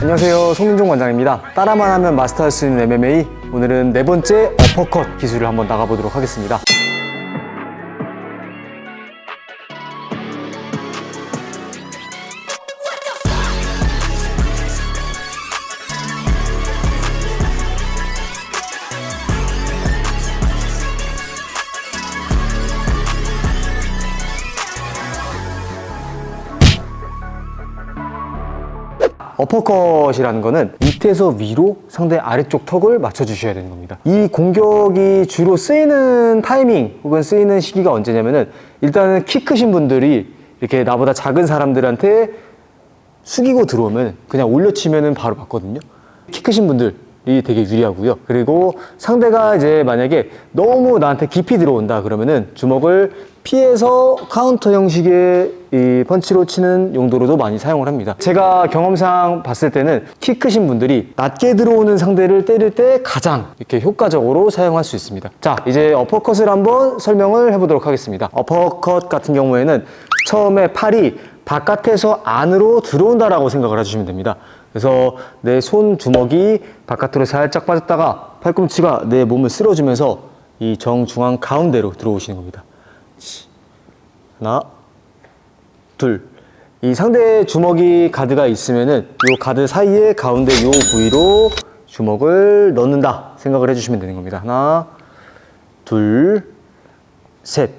안녕하세요. 송민종 원장입니다. 따라만 하면 마스터할 수 있는 MMA. 오늘은 네 번째 어퍼컷 기술을 한번 나가보도록 하겠습니다. 어퍼컷이라는 거는 밑에서 위로 상대 아래쪽 턱을 맞춰주셔야 되는 겁니다. 이 공격이 주로 쓰이는 타이밍 혹은 쓰이는 시기가 언제냐면은 일단은 키 크신 분들이 이렇게 나보다 작은 사람들한테 숙이고 들어오면 그냥 올려치면은 바로 맞거든요. 키 크신 분들 이 되게 유리하고요. 그리고 상대가 이제 만약에 너무 나한테 깊이 들어온다 그러면은 주먹을 피해서 카운터 형식의 이 펀치로 치는 용도로도 많이 사용을 합니다. 제가 경험상 봤을 때는 키 크신 분들이 낮게 들어오는 상대를 때릴 때 가장 이렇게 효과적으로 사용할 수 있습니다. 자, 이제 어퍼컷을 한번 설명을 해보도록 하겠습니다. 어퍼컷 같은 경우에는 처음에 팔이 바깥에서 안으로 들어온다라고 생각을 해주시면 됩니다. 그래서 내 손 주먹이 바깥으로 살짝 빠졌다가 팔꿈치가 내 몸을 쓸어주면서 이 정중앙 가운데로 들어오시는 겁니다. 하나, 둘. 이 상대 주먹이 가드가 있으면은 이 가드 사이에 가운데 이 부위로 주먹을 넣는다 생각을 해주시면 되는 겁니다. 하나, 둘, 셋.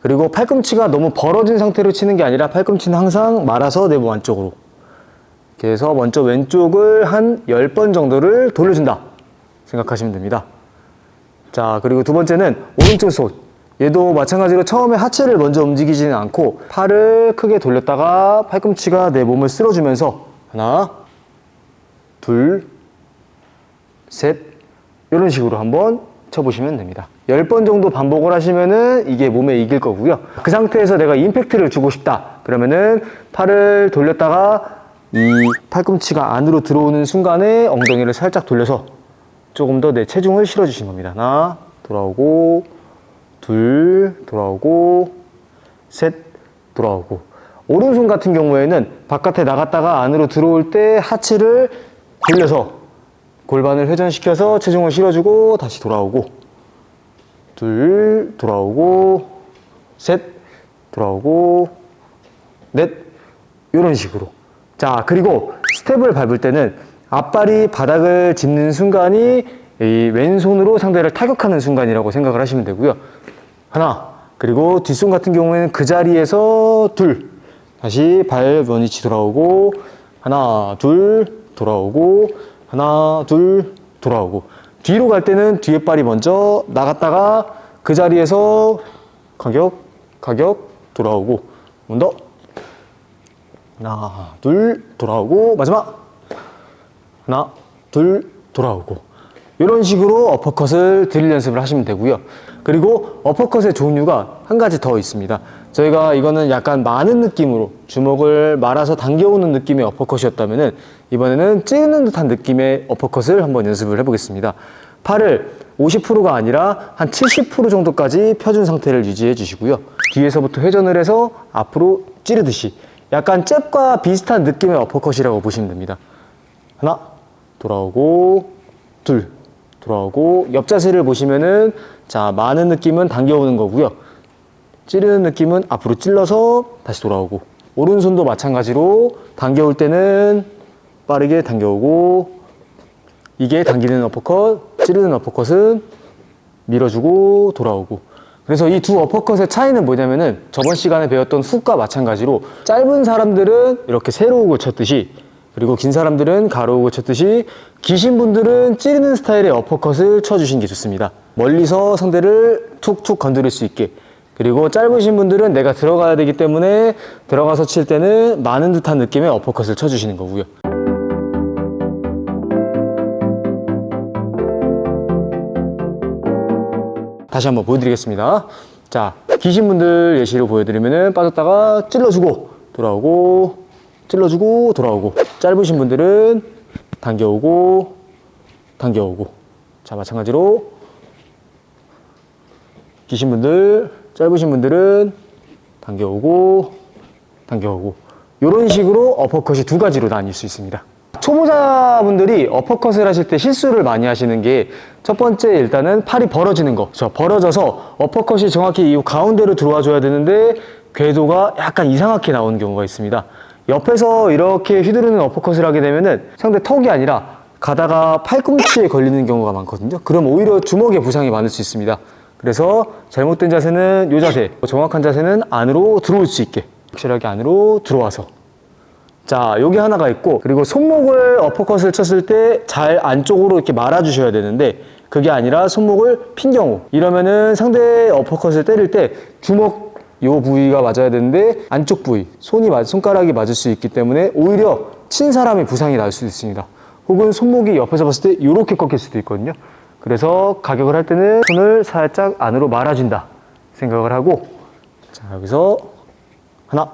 그리고 팔꿈치가 너무 벌어진 상태로 치는 게 아니라 팔꿈치는 항상 말아서 내몸 안쪽으로. 해서 먼저 왼쪽을 한 10번 정도를 돌려준다 생각하시면 됩니다. 자, 그리고 두 번째는 오른쪽 손. 얘도 마찬가지로 처음에 하체를 먼저 움직이지는 않고 팔을 크게 돌렸다가 팔꿈치가 내 몸을 쓸어주면서 하나, 둘, 셋 이런 식으로 한번 쳐보시면 됩니다. 10번 정도 반복을 하시면은 이게 몸에 이길 거고요. 그 상태에서 내가 임팩트를 주고 싶다. 그러면은 팔을 돌렸다가 이 팔꿈치가 안으로 들어오는 순간에 엉덩이를 살짝 돌려서 조금 더 내 체중을 실어주신 겁니다. 하나, 돌아오고, 둘, 돌아오고, 셋, 돌아오고. 오른손 같은 경우에는 바깥에 나갔다가 안으로 들어올 때 하체를 돌려서 골반을 회전시켜서 체중을 실어주고 다시 돌아오고. 둘 돌아오고 셋 돌아오고 넷 이런 식으로. 자 그리고 스텝을 밟을 때는 앞발이 바닥을 짚는 순간이 이 왼손으로 상대를 타격하는 순간이라고 생각을 하시면 되고요 하나. 그리고 뒷손 같은 경우에는 그 자리에서 둘. 다시 발 원위치 돌아오고 하나 둘 돌아오고 하나 둘 돌아오고. 뒤로 갈 때는 뒤에 발이 먼저 나갔다가 그 자리에서 가격 가격 돌아오고. 한 번 더. 하나 둘 돌아오고. 마지막. 하나 둘 돌아오고. 이런 식으로 어퍼컷을 드릴 연습을 하시면 되고요 그리고 어퍼컷의 종류가 한 가지 더 있습니다. 저희가 이거는 약간 많은 느낌으로 주먹을 말아서 당겨오는 느낌의 어퍼컷이었다면은 이번에는 찌르는 듯한 느낌의 어퍼컷을 한번 연습을 해보겠습니다. 팔을 50%가 아니라 한 70% 정도까지 펴준 상태를 유지해 주시고요. 뒤에서부터 회전을 해서 앞으로 찌르듯이 약간 잽과 비슷한 느낌의 어퍼컷이라고 보시면 됩니다. 하나 돌아오고 둘 돌아오고 옆 자세를 보시면은 자 많은 느낌은 당겨오는 거고요. 찌르는 느낌은 앞으로 찔러서 다시 돌아오고 오른손도 마찬가지로 당겨올 때는 빠르게 당겨오고 이게 당기는 어퍼컷 찌르는 어퍼컷은 밀어주고 돌아오고. 그래서 이 두 어퍼컷의 차이는 뭐냐면은 저번 시간에 배웠던 훅과 마찬가지로 짧은 사람들은 이렇게 세로욱을 쳤듯이 그리고 긴 사람들은 가로욱을 쳤듯이 기신 분들은 찌르는 스타일의 어퍼컷을 쳐주시는 게 좋습니다. 멀리서 상대를 툭툭 건드릴 수 있게 그리고 짧으신 분들은 내가 들어가야 되기 때문에 들어가서 칠 때는 많은 듯한 느낌의 어퍼컷을 쳐주시는 거고요. 다시 한번 보여드리겠습니다. 자, 기신 분들 예시로 보여드리면은 빠졌다가 찔러주고 돌아오고 찔러주고 돌아오고 짧으신 분들은 당겨오고 당겨오고 자 마찬가지로 기신 분들 짧으신 분들은 당겨오고 당겨오고 이런 식으로 어퍼컷이 두 가지로 나뉠 수 있습니다. 초보자분들이 어퍼컷을 하실 때 실수를 많이 하시는 게 첫 번째 일단은 팔이 벌어지는 거. 저 벌어져서 어퍼컷이 정확히 이 가운데로 들어와 줘야 되는데 궤도가 약간 이상하게 나오는 경우가 있습니다. 옆에서 이렇게 휘두르는 어퍼컷을 하게 되면은 상대 턱이 아니라 가다가 팔꿈치에 걸리는 경우가 많거든요. 그럼 오히려 주먹에 부상이 많을 수 있습니다. 그래서 잘못된 자세는 이 자세, 정확한 자세는 안으로 들어올 수 있게 확실하게 안으로 들어와서 자, 여기 하나가 있고, 그리고 손목을 어퍼컷을 쳤을 때 잘 안쪽으로 이렇게 말아주셔야 되는데, 그게 아니라 손목을 핀 경우. 이러면은 상대 어퍼컷을 때릴 때 주먹 요 부위가 맞아야 되는데, 안쪽 부위, 손이 맞, 손가락이 맞을 수 있기 때문에 오히려 친 사람이 부상이 날 수도 있습니다. 혹은 손목이 옆에서 봤을 때 이렇게 꺾일 수도 있거든요. 그래서 가격을 할 때는 손을 살짝 안으로 말아준다 생각을 하고, 자, 여기서 하나,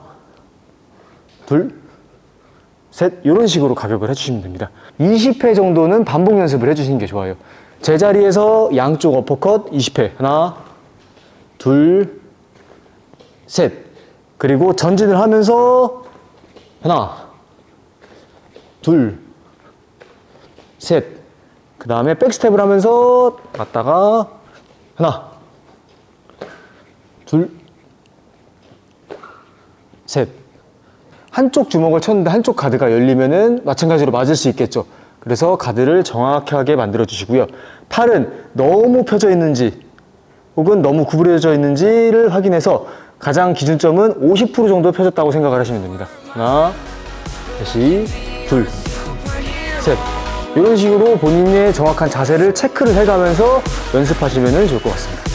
둘, 셋 이런 식으로 가격을 해주시면 됩니다 20회 정도는 반복 연습을 해주시는 게 좋아요 제자리에서 양쪽 어퍼컷 20회 하나 둘 셋 그리고 전진을 하면서 하나 둘셋 그 다음에 백스텝을 하면서 갔다가 하나 둘셋 한쪽 주먹을 쳤는데 한쪽 가드가 열리면은 마찬가지로 맞을 수 있겠죠. 그래서 가드를 정확하게 만들어 주시고요. 팔은 너무 펴져 있는지 혹은 너무 구부려져 있는지를 확인해서 가장 기준점은 50% 정도 펴졌다고 생각을 하시면 됩니다. 하나, 다시, 둘, 셋. 이런 식으로 본인의 정확한 자세를 체크를 해가면서 연습하시면 좋을 것 같습니다.